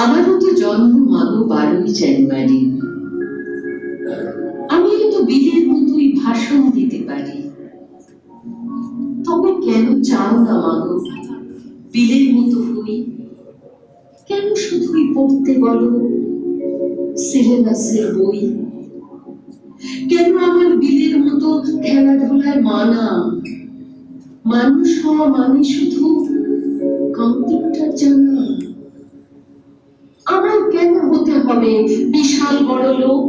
আমারও তো জন্ম মাগো বারোই জানুয়ারি। আমিও তো বিলের মতোই ভাষণ দিতে পারি। তবে কেন চাও না মাগো? বিলের মতো হই। কেন শুধুই পড়তে বলো? সিলেবাসের বই। কেন আমার বিলের মতো খেলাধুলায় মানা? মানুষ হওয়া মানে শুধু কম্পিউটার জানা? আমার হবে বিশাল বড় লোক।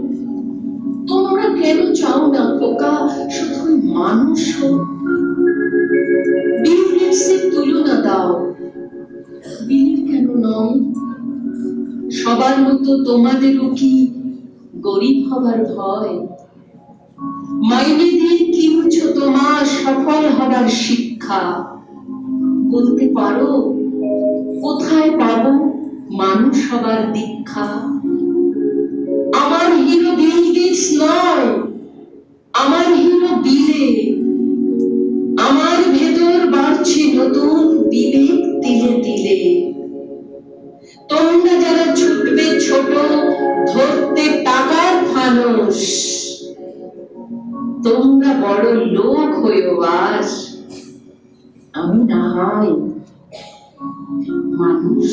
তোমরা কেন চাও না পোকা শুধু মানুষ হোক। তুলনা দাও। বিল কেন নও? সবার মতো তোমাদেরও কি গরিব হবার ভয়? মাইনে দিয়ে কিনছো তোমার সফল হবার শিক্ষা? বলতে পারো, কোথায় পাবো মানুষ হবার দীক্ষা? ফানুষ তোমরা বড় লোক হয়েও আজ আমি না হয় মানুষ।